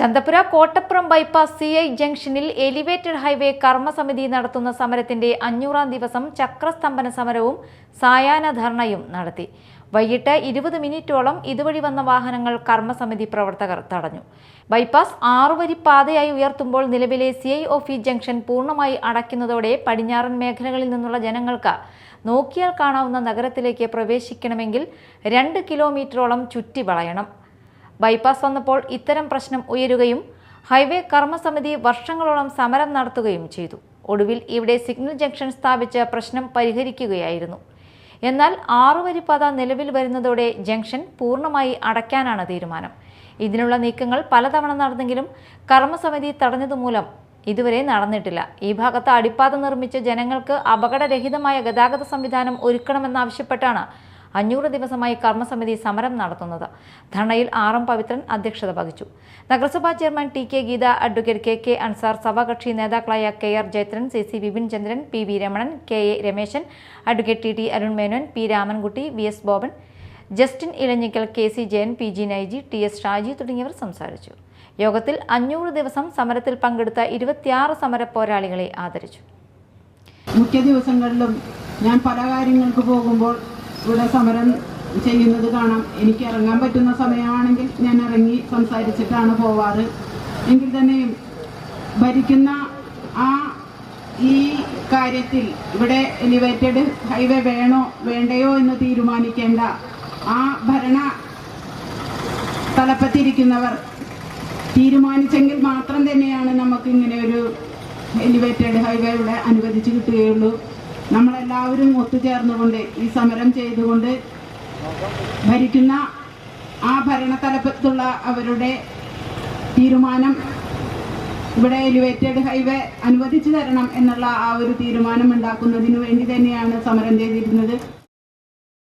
Chanthapura Kottappuram bypass C I ജംഗ്ഷനിൽ elevated highway കർമ്മസമിതി നടത്തുന്ന സമരത്തിന്റെ അഞ്ഞൂറാം ദിവസം ചക്രസ്തംഭന സമരവും സായാഹ്ന ധർണയും നടത്തി. വൈകിട്ട് ഇരുപത് മിനിറ്റോളം ഇതുവഴി വന്ന വാഹനങ്ങൾ കർമ്മസമിതി പ്രവർത്തകർ തടഞ്ഞു. ബൈപ്പാസ് ആറുവരി പാതയായി ഉയർത്തുമ്പോൾ നിലവിലെ സി ഐ ഓഫീസ് ജംഗ്ഷൻ പൂർണമായി അടയ്ക്കുന്നതോടെ പടിഞ്ഞാറൻ മേഖലകളിൽ നിന്നുള്ള ജനങ്ങൾക്ക് നോക്കിയാൽ കാണാവുന്ന നഗരത്തിലേക്ക് പ്രവേശിക്കണമെങ്കിൽ രണ്ട് കിലോമീറ്ററോളം ചുറ്റി വളയണം. ബൈപ്പാസ് വന്നപ്പോൾ ഇത്തരം പ്രശ്നം ഉയരുകയും ഹൈവേ കർമ്മസമിതി വർഷങ്ങളോളം സമരം നടത്തുകയും ചെയ്തു. ഒടുവിൽ ഇവിടെ സിഗ്നൽ ജംഗ്ഷൻ സ്ഥാപിച്ച് പ്രശ്നം പരിഹരിക്കുകയായിരുന്നു. എന്നാൽ ആറുവരിപ്പാത നിലവിൽ വരുന്നതോടെ ജംഗ്ഷൻ പൂർണമായി അടയ്ക്കാനാണ് തീരുമാനം. ഇതിനുള്ള നീക്കങ്ങൾ പലതവണ നടന്നെങ്കിലും കർമ്മസമിതി തടഞ്ഞതുമൂലം ഇതുവരെ നടന്നിട്ടില്ല. ഈ ഭാഗത്ത് അടിപ്പാത നിർമ്മിച്ച് ജനങ്ങൾക്ക് അപകടരഹിതമായ ഗതാഗത സംവിധാനം ഒരുക്കണമെന്നാവശ്യപ്പെട്ടാണ് അഞ്ഞൂറ് ദിവസമായി കർമ്മസമിതി സമരം നടത്തുന്നത്. ധർണയിൽ എം പവിത്രൻ അധ്യക്ഷത വഹിച്ചു. നഗരസഭാ chairman T K Geetha advocate K K Ansar സഭാകക്ഷി നേതാക്കളായ K R Jayathran C C Vipin Chandran P V Ramanan K A Rameshan advocate T T Arun Menon P Ramankutty V S Boban Justin Elanjikkal K C Jayan P G Naiji T S Shaji തുടങ്ങിയവർ സംസാരിച്ചു. യോഗത്തിൽ അഞ്ഞൂറ് ദിവസം സമരത്തിൽ പങ്കെടുത്ത ഇരുപത്തിയാറ് സമര പോരാളികളെ ആദരിച്ചു. മിക്ക ദിവസങ്ങളിലും ഞാൻ പല കാര്യങ്ങൾക്ക് പോകുമ്പോൾ ഇവിടെ സമരം ചെയ്യുന്നത് കാണാം. എനിക്ക് ഇറങ്ങാൻ പറ്റുന്ന സമയമാണെങ്കിൽ ഞാൻ ഇറങ്ങി സംസാരിച്ചിട്ടാണ് പോവാറ്. എങ്കിൽ തന്നെയും ഭരിക്കുന്ന ആ ഈ കാര്യത്തിൽ ഇവിടെ എലിവേറ്റഡ് ഹൈവേ വേണോ വേണ്ടയോ എന്ന് തീരുമാനിക്കേണ്ട ആ ഭരണ തലപ്പത്തിരിക്കുന്നവർ തീരുമാനിച്ചെങ്കിൽ മാത്രം തന്നെയാണ് നമുക്ക് ഇങ്ങനെ ഒരു എലിവേറ്റഡ് ഹൈവേ ഇവിടെ അനുവദിച്ചു കിട്ടുകയുള്ളൂ. നമ്മളെല്ലാവരും ഒത്തുചേർന്നുകൊണ്ട് ഈ സമരം ചെയ്തുകൊണ്ട് ഭരിക്കുന്ന ആ ഭരണതലപ്പത്തുള്ള അവരുടെ തീരുമാനം ഇവിടെ എലിവേറ്റഡ് ഹൈവേ അനുവദിച്ചു തരണം എന്നുള്ള ആ ഒരു തീരുമാനം ഉണ്ടാക്കുന്നതിന് വേണ്ടി തന്നെയാണ് സമരം ചെയ്തിരുന്നത്.